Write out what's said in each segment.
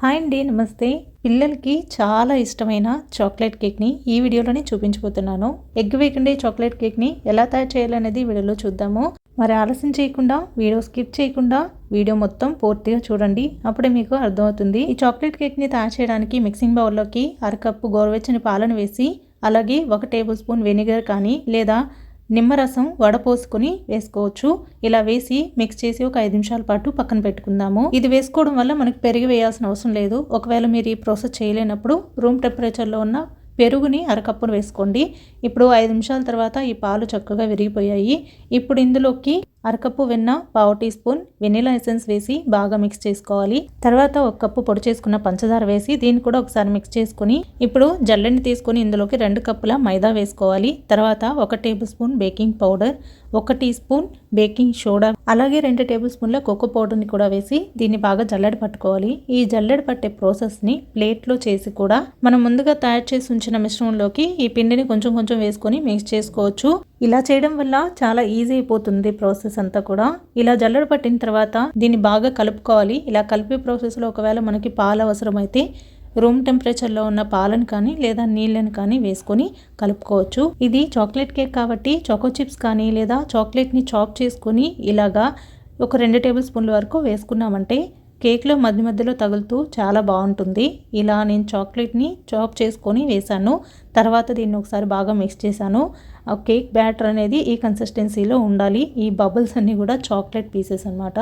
Hi అండి నమస్తే. పిల్లలకి చాలా ఇష్టమైన చాక్లెట్ కేక్ని ఈ వీడియోలోనే చూపించబోతున్నాను. ఎగ్ వేకండి చాక్లెట్ కేక్ని ఎలా తయారు చేయాలనేది వీడియోలో చూద్దాము. మరి ఆలస్యం చేయకుండా వీడియో స్కిప్ చేయకుండా వీడియో మొత్తం పూర్తిగా చూడండి. అప్పుడే మీకు అర్థమవుతుంది. ఈ చాక్లెట్ కేక్ని తయారు చేయడానికి మిక్సింగ్ బౌల్లోకి అరకప్పు గోరువెచ్చని పాలను వేసి అలాగే ఒక టేబుల్ స్పూన్ వెనిగర్ కానీ లేదా నిమ్మరసం వడపోసుకొని వేసుకోవచ్చు. ఇలా వేసి మిక్స్ చేసి ఒక ఐదు నిమిషాల పాటు పక్కన పెట్టుకుందాము. ఇది వేసుకోవడం వల్ల మనకి పెరిగి వేయాల్సిన అవసరం లేదు. ఒకవేళ మీరు ఈ ప్రాసెస్ చేయలేనప్పుడు రూమ్ టెంపరేచర్లో ఉన్న పెరుగుని అరకప్పును వేసుకోండి. ఇప్పుడు ఐదు నిమిషాల తర్వాత ఈ పాలు చక్కగా విరిగిపోయాయి. ఇప్పుడు ఇందులోకి అరకప్పు వెన్న పావు టీ స్పూన్ వెనిలా ఎసెన్స్ వేసి బాగా మిక్స్ చేసుకోవాలి. తర్వాత ఒక కప్పు పొడి చేసుకున్న పంచదార వేసి దీన్ని కూడా ఒకసారి మిక్స్ చేసుకుని ఇప్పుడు జల్లెని తీసుకుని ఇందులోకి రెండు కప్పుల మైదా వేసుకోవాలి. తర్వాత ఒక టేబుల్ స్పూన్ బేకింగ్ పౌడర్ ఒక టీ స్పూన్ బేకింగ్ సోడా అలాగే రెండు టేబుల్ స్పూన్ల కోకో పౌడర్ని కూడా వేసి దీన్ని బాగా జల్లెడ పట్టుకోవాలి. ఈ జల్లెడ పట్టే ప్రాసెస్ని ప్లేట్లో చేసి కూడా మనం ముందుగా తయారు చేసి ఉంచిన మిశ్రమంలోకి ఈ పిండిని కొంచెం కొంచెం వేసుకొని మిక్స్ చేసుకోవచ్చు. ఇలా చేయడం వల్ల చాలా ఈజీ అయిపోతుంది ప్రాసెస్ అంతా కూడా. ఇలా జల్లడు పట్టిన తర్వాత దీన్ని బాగా కలుపుకోవాలి. ఇలా కలిపే ప్రాసెస్లో ఒకవేళ మనకి పాలు అవసరమైతే రూమ్ టెంపరేచర్లో ఉన్న పాలను కానీ లేదా నీళ్ళని కానీ వేసుకొని కలుపుకోవచ్చు. ఇది చాక్లెట్ కేక్ కాబట్టి చాకో చిప్స్ కానీ లేదా చాక్లెట్ని చాప్ చేసుకొని ఇలాగా ఒక రెండు టేబుల్ స్పూన్ల వరకు వేసుకున్నామంటే కేక్లో మధ్య మధ్యలో తగులుతూ చాలా బాగుంటుంది. ఇలా నేను చాక్లెట్ని చాప్ చేసుకొని వేశాను. తర్వాత దీన్ని ఒకసారి బాగా మిక్స్ చేశాను. ఆ కేక్ బ్యాటర్ అనేది ఈ కన్సిస్టెన్సీలో ఉండాలి. ఈ బబుల్స్ అన్నీ కూడా చాక్లెట్ పీసెస్ అనమాట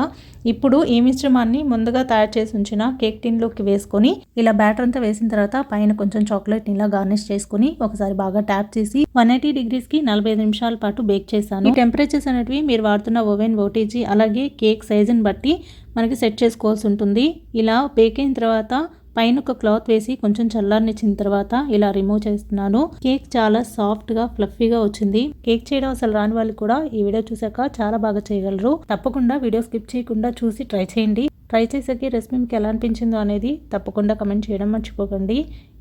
ఇప్పుడు ఈ మిశ్రమాన్ని ముందుగా తయారు చేసి ఉంచిన కేక్ టిన్లోకి వేసుకొని ఇలా బ్యాటర్ అంతా వేసిన తర్వాత పైన కొంచెం చాక్లెట్ ఇలా గార్నిష్ చేసుకుని ఒకసారి బాగా ట్యాప్ చేసి వన్ ఎయిటీ డిగ్రీస్కి నలభై ఐదు నిమిషాల పాటు బేక్ చేశాను. టెంపరేచర్స్ అనేటివి మీరు వాడుతున్న ఓవెన్ ఓటీజీ అలాగే కేక్ సైజుని బట్టి మనకి సెట్ చేసుకోవాల్సి ఉంటుంది. ఇలా బేక్ అయిన తర్వాత పైన ఒక క్లాత్ వేసి కొంచెం చల్లారనిచ్చిన తర్వాత ఇలా రిమూవ్ చేస్తున్నాను. కేక్ చాలా సాఫ్ట్గా ఫ్లఫీగా వచ్చింది. కేక్ చేయడం అసలు రాని వాళ్ళు కూడా ఈ వీడియో చూసాక చాలా బాగా చేయగలరు. తప్పకుండా వీడియో స్కిప్ చేయకుండా చూసి ట్రై చేయండి. ట్రై చేసాక రెసిపీ మీకు ఎలా అనిపించిందో అనేది తప్పకుండా కమెంట్ చేయడం మర్చిపోకండి.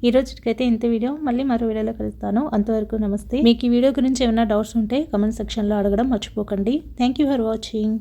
ఈ రోజుకైతే ఇంత వీడియో. మళ్ళీ మరో వీడియోలో కలుస్తాను. అంతవరకు నమస్తే. మీకు ఈ వీడియో గురించి ఏమైనా డౌట్స్ ఉంటే కమెంట్ సెక్షన్లో అడగడం మర్చిపోకండి. Thank you for watching